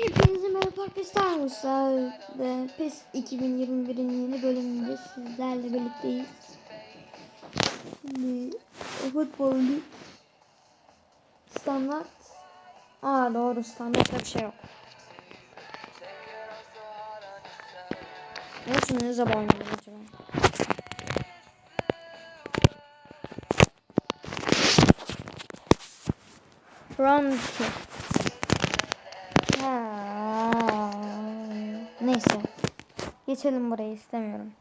Hepinize merhaba arkadaşlar. PES 2021'in yeni bölümünde sizlerle birlikteyiz. Şimdi futbol standart. Aa doğru standartta bir şey yok. İçin ne zaman oynayacağız acaba? Round 2. Ha, Neyse. Geçelim burayı istemiyorum.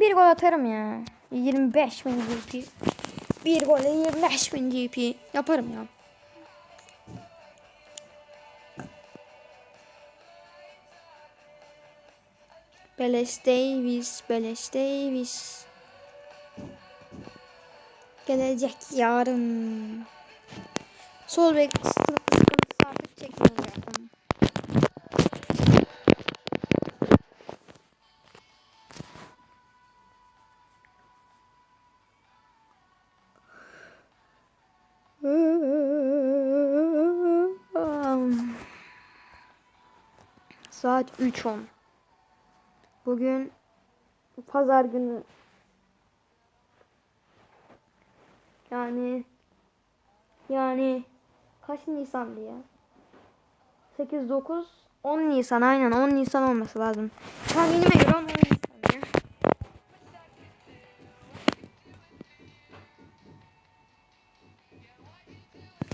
Bir gol atarım ya. 25 bin GP. Bir gole 25 bin GP. Yaparım ya. Beleş Davis, Beleş Davis. Gelecek yarın. Sol bek Saat 3.10. Bugün pazar günü. Yani yani kaç Nisan'dı ya? 8 9 10 Nisan aynen 10 Nisan olması lazım. Tahminime göre 10 Nisan ya.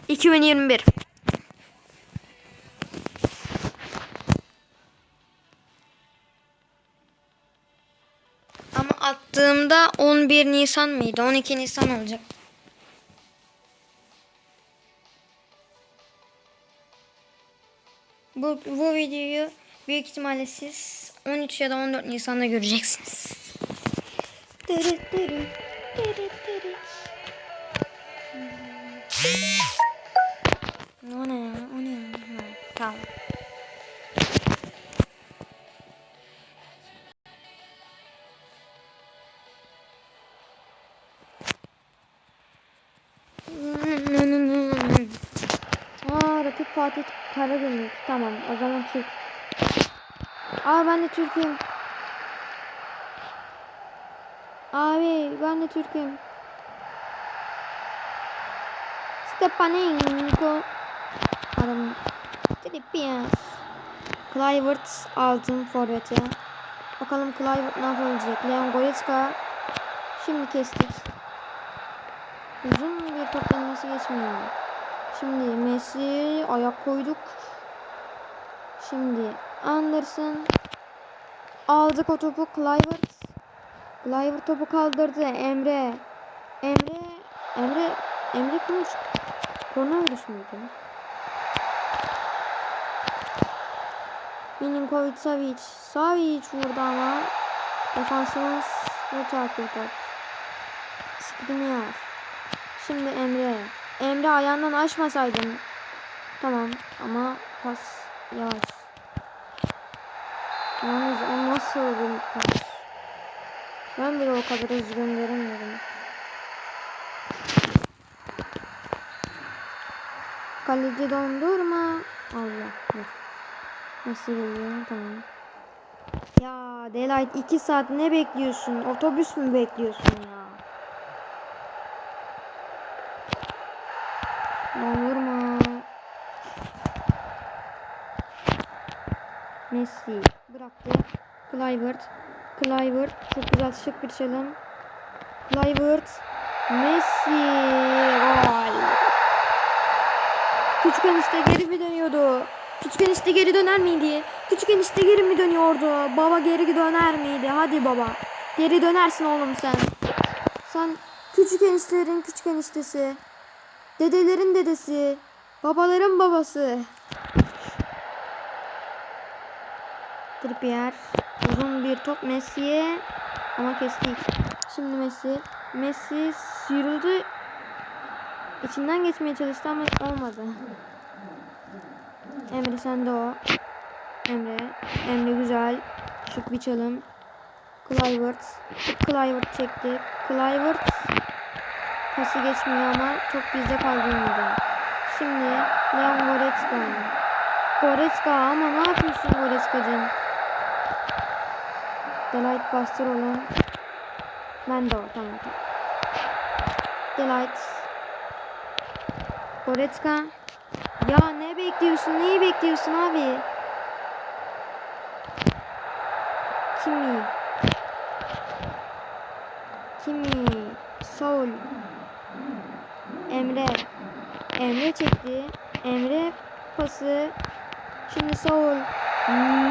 ...2021. Ama attığımda 11 Nisan mıydı? 12 Nisan olacak. Bu, bu videoyu büyük ihtimalle siz 13 ya da 14 Nisan'da göreceksiniz. Dırı dırı, dırı rakip Fatih Karagümrük. Tamam o zaman Türk. Aa ben de Türk'üm. Abi ben de Türk'üm. Stepanenko. Adam. Trippier. Clivert altın forveti. Bakalım Clivert ne yapacak? Leon Goretzka. Şimdi kestik. Uzun bir top denmesi geçmiyor. Şimdi Messi ayak koyduk. Şimdi Anderson aldık o topu Clivert. Clivert topu kaldırdı. Emre. Emre. Emre. Emre Kılıç. Koronavirüs müydü? Milinkovic Savic. Savic vurdu ama defansımız ne çarpıyor top. Skriniar. Şimdi Emre. Emre ayağından açmasaydın. Tamam ama pas yavaş. Yalnız o nasıl bir pas? Ben bile o kadar hızlı gönderemiyorum. Kaleci dondurma. Allah. Dur. Nasıl geliyor? Tamam. Ya Delight 2 saat ne bekliyorsun? Otobüs mü bekliyorsun ya? Dondurma. Messi bıraktı. Kluivert. Kluivert çok güzel şık bir çalım. Kluivert. Messi gol. Küçük enişte geri mi dönüyordu? Küçük enişte geri döner miydi? Küçük enişte geri mi dönüyordu? Baba geri döner miydi? Hadi baba. Geri dönersin oğlum sen. Sen küçük enişlerin küçük eniştesi. Dedelerin dedesi. Babaların babası. Trippier. Uzun bir top Messi'ye. Ama kestik. Şimdi Messi. Messi sürüldü. İçinden geçmeye çalıştı ama olmadı. Emre sen de o. Emre. Emre güzel. Şık bir çalım. Clivert. Clivert çekti. Clivert. pası geçmiyor ama çok bizde kaldı yine. Şimdi Leon Goretzka. Goretzka ama ne yapıyorsun? Delight bastır olan. Ben de o tamam. tamam. Delight. Goretzka. Ya ne bekliyorsun? Neyi bekliyorsun abi? Kimi? Kimi? Saul. Emre. Emre çekti. Emre pası. Şimdi Saul.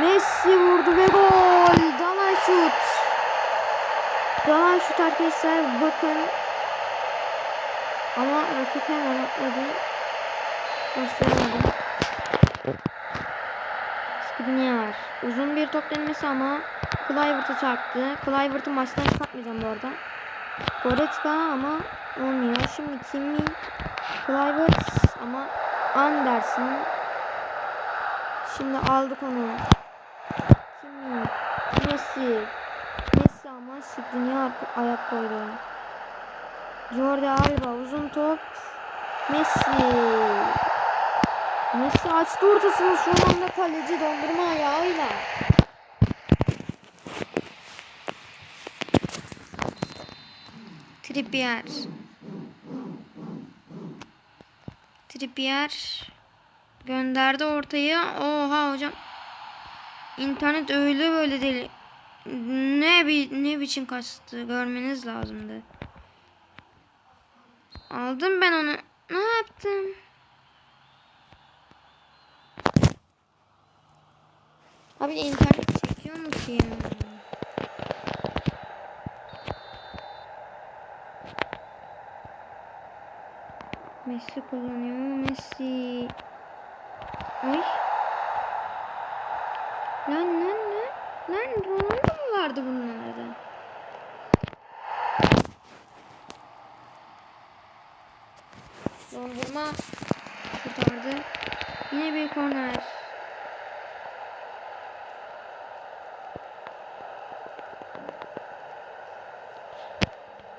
Messi vurdu ve gol. Dalan şut. Dalan şut arkadaşlar bakın. Ama rakip hemen atladı. Gösteremedim. Skriniar. Uzun bir top denemesi ama Kluivert'a çarptı. Kluivert'ı maçtan çıkartmayacağım bu arada. Goretzka ama olmuyor. Şimdi Kimi, Kluivert ama Anderson. Şimdi aldık onu. Kimi, Messi. Messi ama Skriniar ayak koydu. Jordi Alba uzun top. Messi. Messi açtı ortasını son anda kaleci dondurma ayağıyla. Trippier. Trippier gönderdi ortaya. Oha hocam. İnternet öyle böyle değil. Ne bi ne biçim kaçtı görmeniz lazımdı. Aldım ben onu. Ne yaptım? Abi internet çekiyor mu ki? Messi kullanıyor. Messi. Ay. Lan lan lan. Lan Ronaldo mu vardı bunlarda? Dondurma kurtardı. Yine bir korner.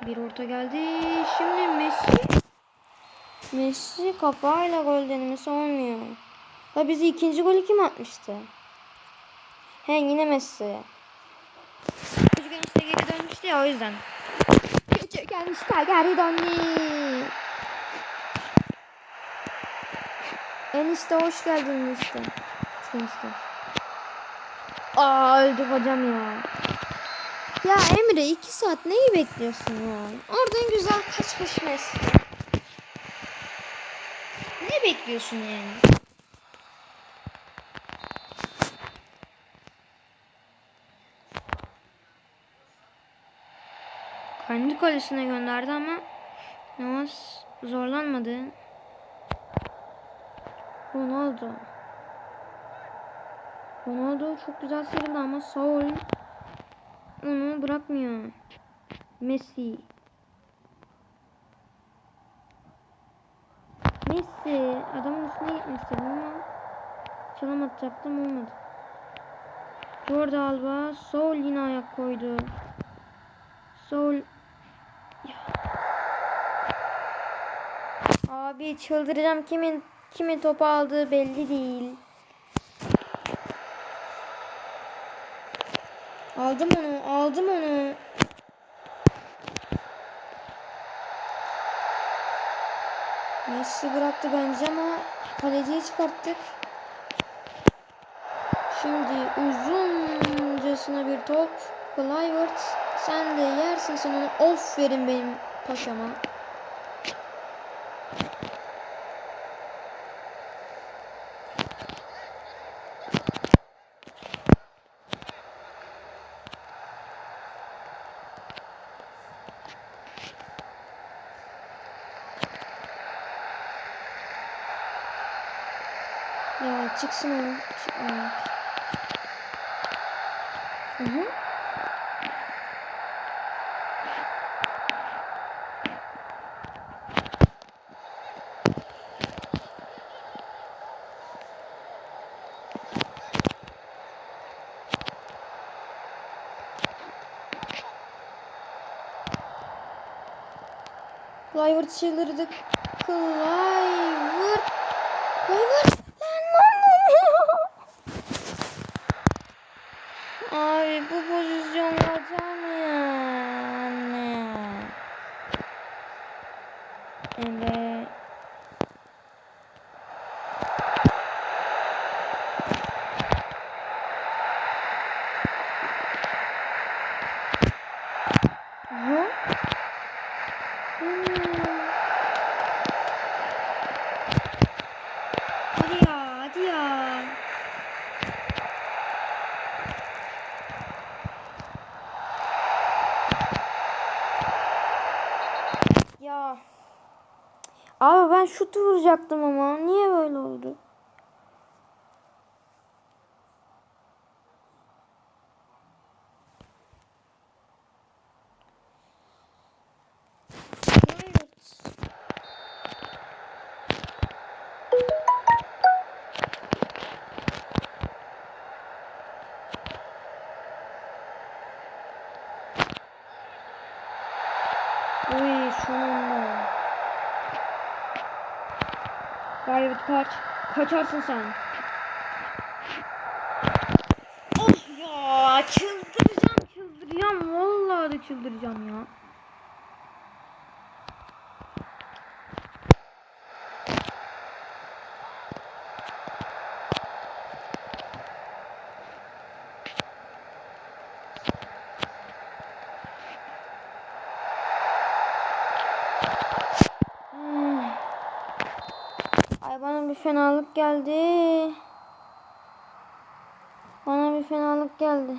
Bir orta geldi. Şimdi Messi. Messi kafayla gol denemesi olmuyor. Ha bizi ikinci golü kim atmıştı? He yine Messi. Küçük enişte geri dönmüştü ya o yüzden. Küçük enişte geri döndü. Enişte hoş geldin enişte. Enişte. Aa öldük hocam ya. Ya Emre iki saat neyi bekliyorsun ya? Oradan güzel kaçmış Messi. Ne bekliyorsun yani? Kendi kalesine gönderdi ama Navas zorlanmadı. Ronaldo. Ronaldo çok güzel sıyrıldı ama Saul onu bırakmıyor. Messi. Messi. Adamın üstüne gitmek istedim ama çalım atacaktım olmadı. Jordi Alba. Saul yine ayak koydu. Saul. Abi çıldıracağım. Kimin kimin topu aldığı belli değil. Aldım onu, aldım onu. Messi bıraktı bence ama kaleciyi çıkarttık. Şimdi uzuncasına bir top. Clivert sen de yersin sen onu. Aferin benim paşama. Çıksın Çıkmamış. Hı hı. Flywood şeyleri de kılar. Evet. Aha. Hmm. Hadi ya, hadi ya. Ya. Abi ben şut vuracaktım ama niye böyle oldu? Kaç. Kaçarsın sen. Oh ya çıldıracağım çıldıracağım. Vallahi de çıldıracağım ya. Ay bana bir fenalık geldi. Bana bir fenalık geldi.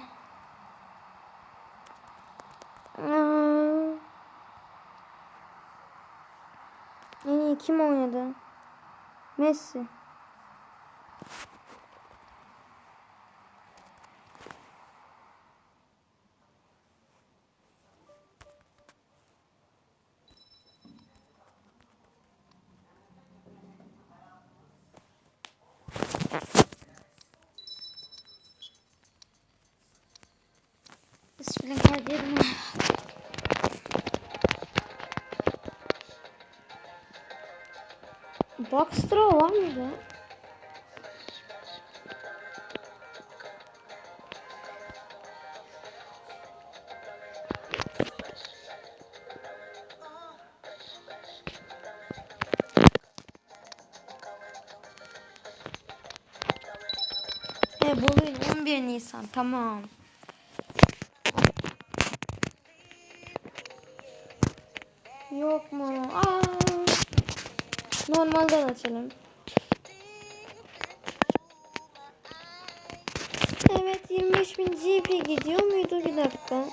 En iyi kim oynadı? Messi. Bismillahirrahmanirrahim. Backstra var mıydı? He bugün 11 Nisan tamam. Yok mu? Aa. Normalden açalım. Evet 25.000 GP gidiyor muydu bir dakika.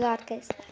Değil arkadaşlar.